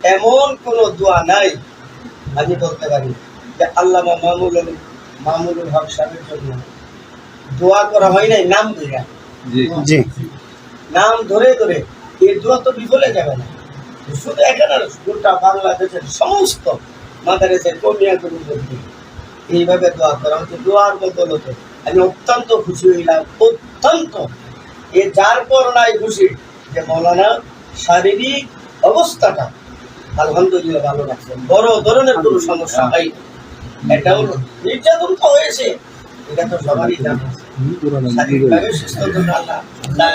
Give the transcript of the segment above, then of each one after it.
এমন কোন দোয়া নাই আমি বলতে পারি যে আল্লাহ মামুল মামুনুল হক সাহেবের জন্য দোয়া করা হয় নাই নাম ধরে জি। জি। নাম ধরে ধরে এই দোয়া তো বিফলে যাবে না। শুধু এখানে গোটা বাংলাদেশের সমস্ত মাদারেসের কমিয়াগুলোর মধ্যে এইভাবে দোয়া করা হচ্ছে দোয়ার বদলতে আমি অত্যন্ত খুশি হইলাম অত্যন্ত। এ যার পর নাই খুশি যে মৌলানা শারীরিক অবস্থাটা আলহামদুলিল্লাহ ভালো লাগছে। বড় ধরনের কোনো সমস্যা হয় এটা হলো নির্যাতন তো হয়েছে। এটা তো সবারই জানা। শারীরিকভাবে সুস্থতা আল্লাহ দান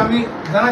আমি জানা